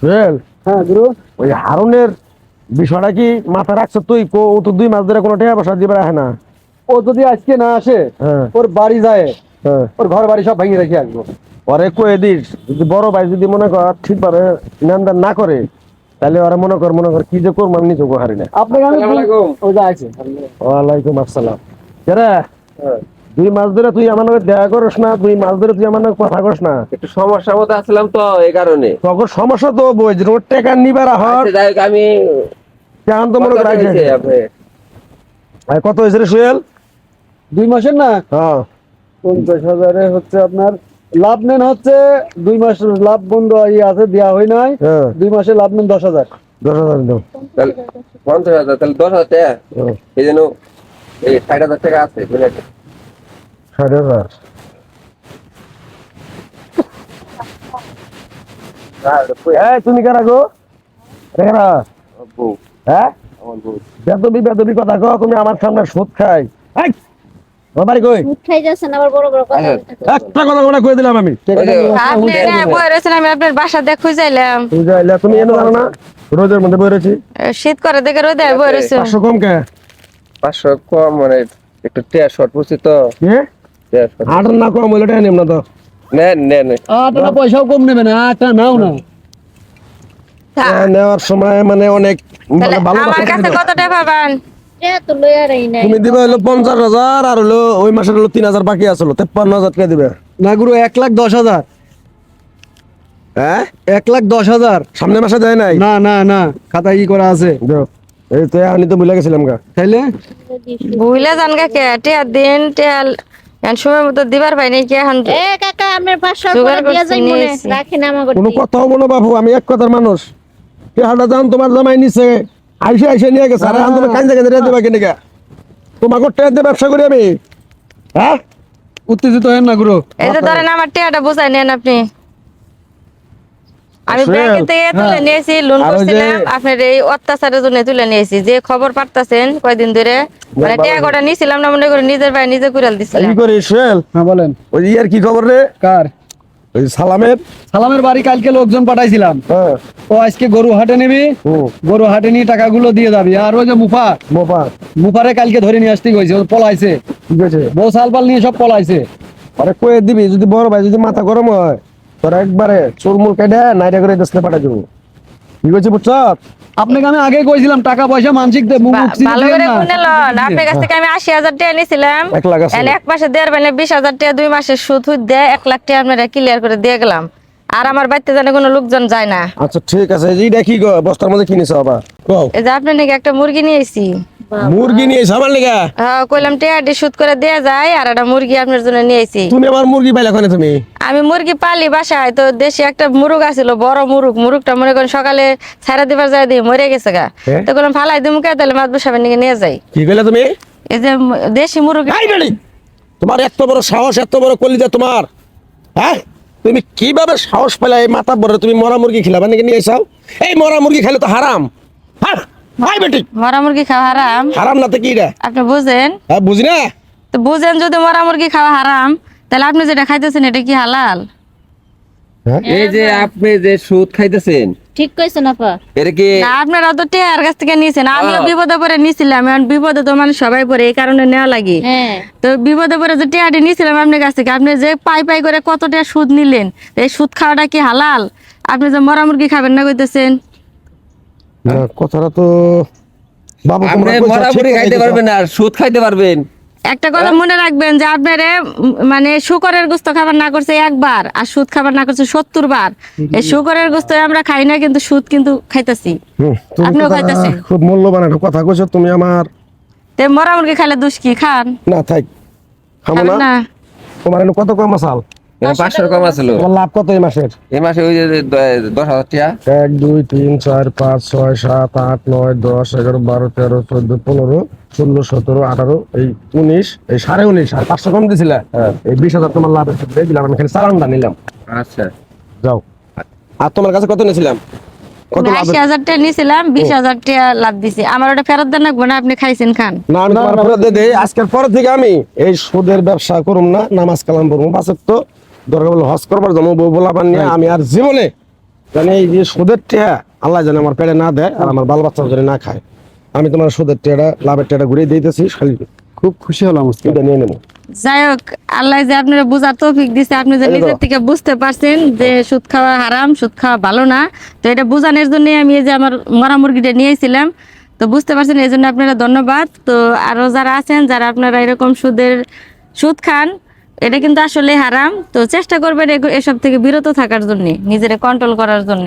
সোহেল হ্যাঁ গুরু। ওই হারুনের বিষয়টা কি মাথা রাখছো তুই? কো ও তো দুই মাস ধরে কোনো টাকা পয়সা না। ও যদি আজকে না আসে হ্যাঁ। ওর বাড়ি যায় হ্যাঁ। ওর ঘর বাড়ি সব ভেঙে রেখে আসব। ওরে কয়ে দিস যদি বড় ভাই যদি মনে কর ঠিকভাবে লেনদেন না করে তাহলে ওরা মনে কর মনে কর কি যে করব আমি নিজে হারি না। আপনাকে আমি আসসালামু আলাইকুম। ও যা আছে। ওয়ালাইকুম আসসালাম। কেরা দুই মাস ধরে তুই আমার নামে দেখা করিস না দুই মাস ধরে তুই আমার নামে কথা করিস না। একটু সমস্যার মধ্যে আসলাম তো এই কারণে। তখন সমস্যা তো বই যে ওর টাকা নিবার হর আচ্ছা, যাই হোক, আমি কেমন তো মনে কত হয়েছে রে সোহেল? দুই মাসের না? হ্যাঁ। পঞ্চাশ হাজারে হচ্ছে আপনার লাভ নেন হচ্ছে দুই মাস লাভ বন্ধ ইয়ে আছে দেওয়া হয় নাই। হ্যাঁ। দুই মাসে লাভ নেন দশ হাজার। দশ হাজার পঞ্চাশ হাজার তাহলে দশ হাজার টাকা। হ্যাঁ, এই জন্য এই ষাট হাজার টাকা আছে বুঝলেন? ষাট হাজার তুমি কারা গো? কারা? হ্যাঁ। বেদবি বেদবি কথা কও তুমি আমার সামনে সুদ খাই। এই, কই? দুধ খাই যাচ্ছেন আবার বড় বড় কথা আচ্ছা, একটা কথা মনে কই দিলাম আমি। আপনি না বই রয়েছেন আমি আপনার বাসা দেখে যাইলাম তুই যাইলে তুমি এনে জানো না? রোদের মধ্যে বই রয়েছি। শীত করে দেখে রোদে বই রয়েছে পাঁচশো কম কে? পাঁচশো কম মানে একটু টেয়া শর্ট পড়ছি তো। কে? short। আট না কম হইলে টাকা নিম না তো। নেন নেন আটটা পয়সাও কম নেবে না আটটা নাও না। নেওয়ার সময় মানে অনেক তাহলে ভালো আমার কাছে কত টাকা পাবেন? এ তো লইয়া রাই নাই। তুমি দিবে হলো পঞ্চাশ হাজার আর হলো ওই মাসের হলো তিন হাজার বাকি আসলো তেপ্পান্ন হাজার টাকা দিবে। না গুরু এক লাখ দশ হাজার। হ্যাঁ? এক লাখ দশ হাজার। সামনে মাসে দেয় নাই? না না না খাতায় কি করা আছে। দাও। এই তো আমি তো ভুলে গেছিলাম গা। তাইলে? ভুলে যান কে টিয়া দিন টিয়া এখন সময় মতো দিবার ভাই নাই কি এখন এ কাকা আপনার পাঁচশো করে দিয়া যাই মনে রাখেন আমাকে কোনো কথা হব না বাবু আমি এক কথার মানুষ। কে হাটা যান তোমার জামাই নিছে। আইসে আইসে নিয়ে গেছে। আরে আমি তোমার কান্দে কান্দে দেবা কেন গা? তোমাকে ট্রেন দিয়ে ব্যবসা করি আমি। হ্যাঁ? উত্তেজিত হেন না গুরু। এই যে ধরেন আমার টিয়াটা বুঝাই নেন আপনি। আমি ব্যাংকে থেকে তুলে নিয়েছি লোন যে- করছিলাম আপনার এই অত্যাচারের জন্য তুলে নিয়েছি। যে খবর পাঠাচ্ছেন কয়দিন ধরে মানে না। মনে করে নিজের ভাই নিজে কুড়াল দিছিলাম। কি করি সোহেল হ্যাঁ বলেন। ওই ইয়ার কি খবর রে? কার? ওই সালামের? সালামের বাড়ি কালকে লোকজন পাঠাইছিলাম। হ্যাঁ। ও আজকে গরু হাটে নিবি গরু হাটে নিয়ে টাকাগুলো দিয়ে যাবি। আর ওই যে মুফা মোপা মুফারে কালকে ধরে নিয়ে আসতে গেছে পলাইছে। ঠিক আছে। বউ সালপাল নিয়ে সব পলাইছে। আরে কয়ে দিবি যদি বড় ভাই যদি মাথা গরম হয়। তোরা একবারে চুলমুল কেটে নাইরা করে দেশে পাঠাই দেবো। কি করছি বুঝছ? আপনাকে আমি আগে কইছিলাম টাকা পয়সা মানসিক দে মুখ ভালো করে শুনে লন আপনার কাছ থেকে আমি আশি হাজার টাকা নিয়েছিলাম এক লাখ আছে। এক মাসে দেড় মানে বিশ হাজার টাকা দুই মাসে সুদ দেয় এক লাখ টাকা আপনারা ক্লিয়ার করে দিয়ে গেলাম। আর আমার বাড়িতে জানে কোনো লোকজন যায় না। আচ্ছা ঠিক আছে। এইটা কি গো? বস্তার মধ্যে কিনেছ আবার? কও। এই যে আপনি নাকি একটা মুরগি নিয়েছি মুরগি নিয়েছ আমার লেগা হ্যাঁ কইলাম টিয়াটি সুদ করে দেয়া যায় আর একটা মুরগি আপনার জন্য নিয়েছি তুমি আমার মুরগি পাইলা কোনে তুমি? আমি মুরগি পালি বাসায় তো দেশে একটা মুরগ আছিল বড় মুরগ। মুরগটা মনে করেন সকালে ছাড়া দিবার যায় দিয়ে মরে গেছে গা। হ্যাঁ? তো বললাম ফালাই দিমু কে? তাহলে মাছ বসাবেন নাকি নিয়ে যাই। কি কইলা তুমি? এই যে দেশি মুরগি তোমার এত বড় সাহস এত বড় কলিজা তোমার হ্যাঁ? তুমি কীভাবে সাহস পেলে এই মাথা বড় তুমি মরা মুরগি খেলা নাকি নিয়ে এসাও এই মরা মুরগি খেলে তো হারাম। হাই বেটি। মরা মুরগি খাওয়া হারাম। হারাম না তো কি রে? আপনি বুঝেন? হ্যাঁ বুঝি না। তো বুঝেন যদি মরা মুরগি খাওয়া হারাম তাহলে আপনি যেটা খাইতেছেন এটা কি হালাল? এই যে আপনি যে সুদ খাইতেছেন। ঠিক কইছেন আপা। এটা কি না আপনারা তো টেয়ার কাছ থেকে নিয়েছেন আমিও হ্যাঁ। বিপদে পরে নিছিলাম। এখন বিপদে তো মানে সবাই পরে এই কারণে নেওয়া লাগে। হ্যাঁ। তো বিপদে পরে যে আপনার কাছ থেকে আপনি যে পাই পাই করে কত টাকা সুদ নিলেন এই সুদ খাওয়াটা কি হালাল? আপনি যে মরা মুরগি খাবেন না কইতেছেন? কথাটা তো বাবু আপনি মরা মুরগি খাইতে পারবেন আর সুদ খাইতে পারবেন। একটা কথা মনে রাখবেন যে আপনারে মানে শুকরের গোস্ত খাবার না করছে একবার আর সুদ খাবার না করছে সত্তর বার। এই শুকরের গোস্ত আমরা খাই না কিন্তু সুদ কিন্তু খাইতেছি। আপনিও খাইতেছি খাইতেছেন। খুব মূল্যবান একটা কথা কইছো তুমি আমার তে মরা মুরগি খাইলে দুষ কি খান? না থাক। খাব না। তোমার কত কম মাসাল এখানে কম আসলো তোমার লাভ কত এই মাসের? এই মাসে ওই যে দশ হাজার টাকা। এক দুই তিন চার পাঁচ ছয় সাত আট নয় দশ এগারো বারো তেরো চোদ্দ পনেরো ষোলো সতেরো আঠারো এই উনিশ এই সাড়ে উনিশ আর পাঁচশো কম দিছিলে? এই বিশ হাজার তোমার লাভ দিলাম আমি খালি চালানটা নিলাম। আচ্ছা। যাও। আর তোমার কাছে কত নিয়েছিলাম আমি আশি হাজার টাকা নিয়েছিলাম বিশ হাজার টাকা লাভ দিছি। আমার ওটা ফেরত দেন না আপনি খাইছেন খান। না আমি তোমার ফেরত দিয়ে দেই। আজকের পর থেকে আমি এই সুদের ব্যবসা করুম না নামাজ কালাম পড়ব বাসের তো দরকার বলে হজ করবার জন্য বউ বলা নিয়ে আমি আর জীবনে জানি এই যে সুদের টেহা আল্লাহ জানে আমার পেটে না দেয় আর আমার বাল বাচ্চা জানি না খায়। আমি তোমার সুদের টেহাটা লাভের টেহাটা ঘুরিয়ে দিতেছি খালি খুব খুশি হলাম এটা নিয়ে নেব। যাই হোক আল্লাহ যে আপনারা বুঝার তৌফিক দিছে আপনি যে নিজের থেকে বুঝতে পারছেন যে সুদ খাওয়া হারাম সুদ খাওয়া ভালো না। তো এটা বোঝানোর জন্য আমি এই যে আমার মরা মুরগিটা নিয়েছিলাম। তো বুঝতে পারছেন এই জন্য আপনারা ধন্যবাদ। তো আরও যারা আছেন যারা আপনারা এরকম সুদের সুদ খান এটা কিন্তু আসলে হারাম। তো চেষ্টা করবেন এসব থেকে বিরত থাকার জন্য, নিজেরা কন্ট্রোল করার জন্য।